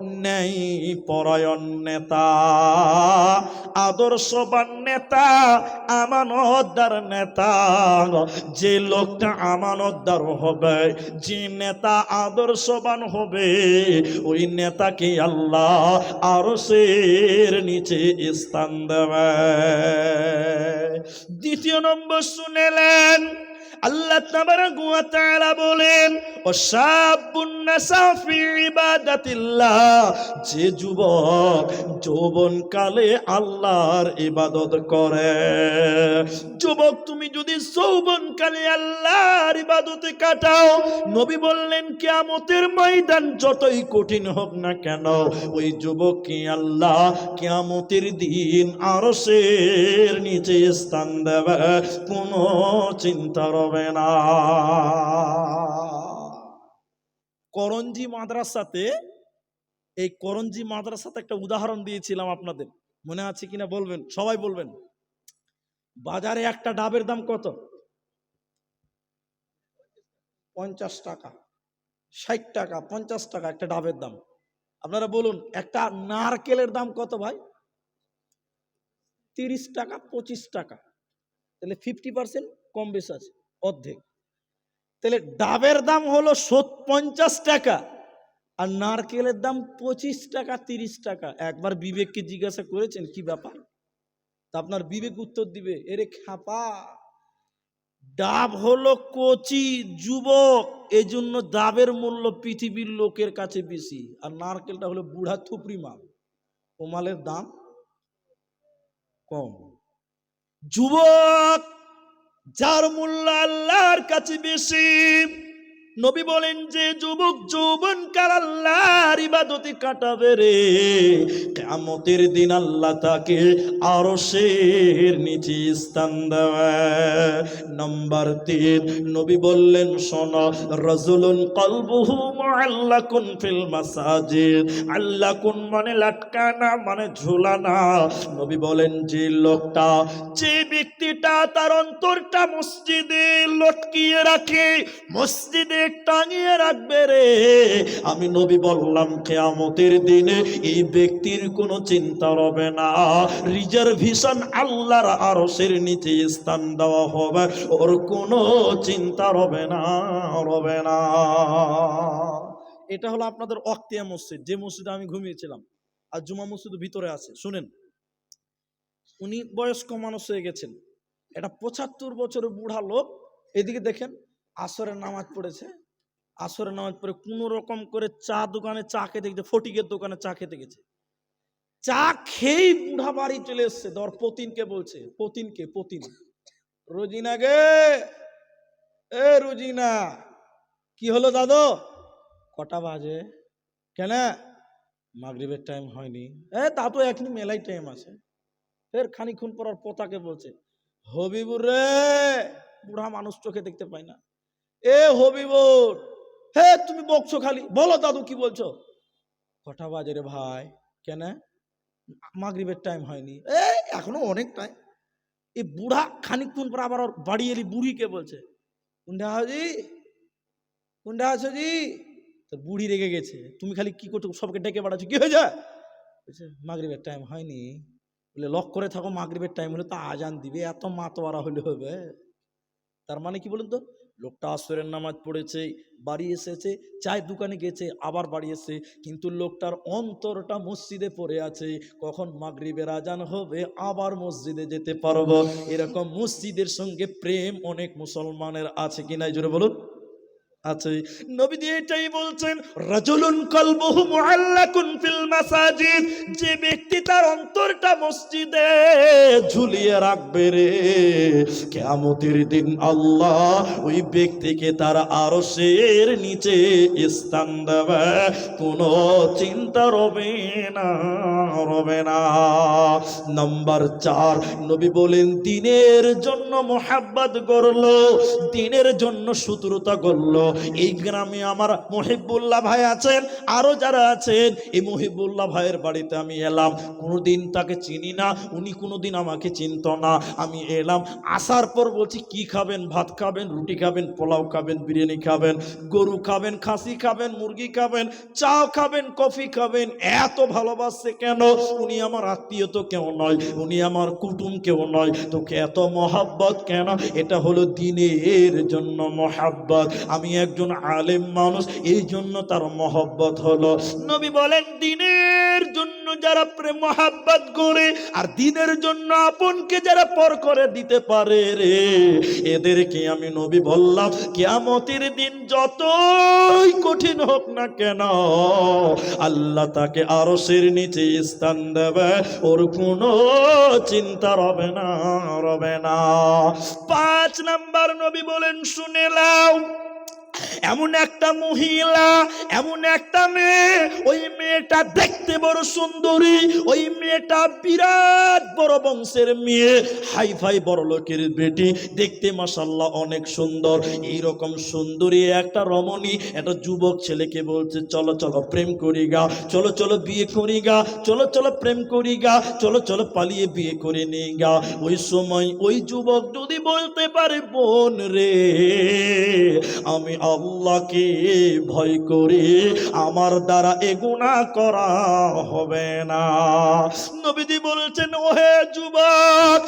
নেই পরায়ণ নেতা, আদর্শবান নেতা, আমানতদার নেতা। যে লোকটা আমানতদার হবে, যে নেতা আদর্শবান হবে, ওই নেতাকে আল্লাহ আরশের নিচে স্থান দেবে। দ্বিতীয় নম্বর শুনেলেন আল্লাহ তাআলা বলেন, ও যে যুবক যৌবন কালে আল্লাহর ইবাদত করে। যুবক, তুমি যদি যৌবন কালে আল্লাহর ইবাদতে কাটাও, নবী বললেন, কিয়ামতের ময়দান যতই কঠিন হোক না কেন, ওই যুবককে আল্লাহ কিয়ামতের দিন আরশের নিচে স্থান দেবে, কোনো চিন্তা রবে না। করঞ্জি মাদ্রাসাতে, এই করঞ্জি মাদ্রাসাতে একটা উদাহরণ দিয়েছিলাম আপনাদের। মনে আছে কিনা বলবেন? সবাই বলবেন। বাজারে একটা ডাবের দাম কত? পঞ্চাশ টাকা। ষাট টাকা, পঞ্চাশ টাকা একটা ডাবের দাম। আপনারা বলুন, একটা নারকেলের দাম কত ভাই? তিরিশ টাকা, পঁচিশ টাকা। তাহলে ফিফটি পার্সেন্ট কম বেশ আছে। অর্ধেক। তাহলে ডাবের দাম হলো সত পঞ্চাশ টাকা আর নারকেলের দাম পঁচিশ টাকা, তিরিশ টাকা। একবার বিবেককে জিজ্ঞাসা করেছেন, কি ব্যাপার? তা আপনার বিবেক উত্তর দিবে, এরে খাপা ডাব হলো কচি যুবক এই জন্য ডাবের মূল্য পৃথিবীর লোকের কাছে বেশি। আর নারকেলটা হলো বুড়া থুপড়ি মাল। ও মালের দাম কম। যুবক যার মূল্য আল্লাহর কাছে বেশি। নবী বলেন যে যুবক যৌবন কার আল্লাহর ইবাদতে কাটাবে রে। কিয়ামতের দিন আল্লাহ তাকে আরশের নিচে স্থান দেবে। নাম্বার তিন, নবী বললেন, শোন, রজুলুন কলবুহু মুআল্লাকুন ফিল মাসাজিদ। আল্লাকুন মানে লাটকানা মানে ঝুলানা নবী বলেন, যে লোকটা, যে ব্যক্তিটা তার অন্তরটা মসজিদে লটকিয়ে রাখে, মসজিদে টাঙিয়ে রাখবে রে। আমি নবী বললাম কেয়ামতের দিনে এই ব্যক্তির কোনো চিন্তা রবে না। রিজার্ভেশন আল্লাহর আরশের নিচে স্থান দেওয়া হবে। ওর কোনো চিন্তা রবে না রবে না। এটা হলো আপনাদের অক্তিয়া মসজিদ। যে মসজিদে আমি ঘুমিয়েছিলাম, আর জুমা মসজিদ ভিতরে আছে, শুনেন। উনি বয়স্ক মানুষ হয়ে গেছেন। এটা পঁচাত্তর বছরের বুড়া লোক। এদিকে দেখেন, আসরের নামাজ পড়েছে। আসরের নামাজ পড়ে কোন রকম করে চা দোকানে চা খেতে গেছে, ফটিকের দোকানে চা খেতে গেছে। চা খেয়েই বুড়া বাড়ি চলে এসছে। ধর পতিনকে বলছে পতিনকে পতিন। রোজিনা গে, এ রোজিনা, কি হলো দাদু? কটা বাজে? কেন? মাগরিবের টাইম হয়নি। এ তা তো এখনই মেলাই টাইম আছে। ফের খানিক্ষণ পর আর পোতাকে বলছে, হবিবুর রে, বুড়া মানুষ চোখে দেখতে পাই না। এ হবিবুর হে, তুমি বকছো খালি। বলো দাদু, কি বলছো? কটা বাজে রে ভাই? কেন? মাগরিবের টাইম হয়নি। এ এখনও অনেক টাইম এই বুড়া খানিকক্ষণ পর আবার বাড়ি এলি বুড়িকে বলছে? কুন্ডা হাজি? কুন্ডা আছো জি? তো বুড়ি রেগে গেছে। তুমি খালি কি করছ? সবকে ডেকে বেড়াচ্ছ কি হয়েছে? বলছে, মাগরিবের টাইম হয়নি। বলে লক করে থাকো, মাগরিবের টাইম হলে তো আজান দিবে। এত মাতোয়ারা হলে হবে। তার মানে কি বলুন তো? লোকটা আসরের নামাজ পড়েছে, বাড়ি এসেছে, চায়ের দোকানে গেছে, আবার বাড়ি এসে কিন্তু লোকটার অন্তরটা মসজিদে পড়ে আছে। কখন মাগরিবের আজান হবে, আবার মসজিদে যেতে পারব। এরকম মসজিদের সঙ্গে প্রেম অনেক মুসলমানের আছে কিনা জোরে বলুন। আছে। নবী দিয়ে এটাই বলছেন, রাজুলুন কলবুহু মুআল্লাকুন ফিল মাসাজিদ। যে ব্যক্তি তার অন্তরটা মসজিদে ঝুলিয়ে রাখবে রে, কিয়ামতের দিন আল্লাহ ওই ব্যক্তিকে তার আরশের নিচে স্থান দেবে। কোনো চিন্তা রবে না রবে না। নাম্বার চার, নবী বলেন, দিনের জন্য মোহাব্বত করল দিনের জন্য শত্রুতা করল এই গ্রামে আমার মহিবুল্লাহ ভাই আছেন, আরও যারা আছেন, এই মহিবুল্লাহ ভাইয়ের বাড়িতে আমি এলাম। কোনোদিন তাকে চিনি না, উনি কোনোদিন আমাকে চিনত না। আমি এলাম, আসার পর বলছি, কি খাবেন? ভাত খাবেন? রুটি খাবেন? পোলাও খাবেন? বিরিয়ানি খাবেন? গরু খাবেন? খাসি খাবেন? মুরগি খাবেন? চা খাবেন? কফি খাবেন? এত ভালোবাসছে কেন? উনি আমার আত্মীয় তো কেউ নয়, উনি আমার কুটুম কেউ নয়। তোকে এত মহাব্বত কেন? এটা হলো দিনের জন্য মহাব্বত। আমি একজন আলেম মানুষ, এই জন্য তার মহব্বত হলো। নবী বলেন, দিনের জন্য যারা প্রেম, মহাব্বত করে, আর দিনের জন্য আপনকে যারা পর করে দিতে পারে রে, এদেরকে আমি নবী বললাম, কিয়ামতের দিন যতই কঠিন হোক না কেন, আল্লাহ তাকে আরও সের নিচে স্থান দেবে, ওর কোনো চিন্তা রবে না রবে না। পাঁচ নাম্বার নবী বলেন, শুনে লাও এমন একটা মহিলা, এমন একটা মেয়ে, ওই মেয়েটা দেখতে বড় সুন্দরী, ওই মেয়েটা বিরাট বড় বংশের মেয়ে। হাই ফাই বড় লোকের বেটি, দেখতে মাসাল্লাহ অনেক সুন্দর। এইরকম সুন্দরী একটা রমণী, একটা যুবক ছেলেকে বলছে, চলো চলো, প্রেম করি গা, চলো চলো, বিয়ে করি গা, চলো চলো, প্রেম করি গা, চলো চলো, পালিয়ে বিয়ে করে নিই গা। ওই সময় ওই যুবক যদি বলতে পারে, বোন রে, আমি আল্লাহকে ভয় করে আমার দ্বারা এগুনা করা হবে না। নবীজি বলছেন ওহে যুবক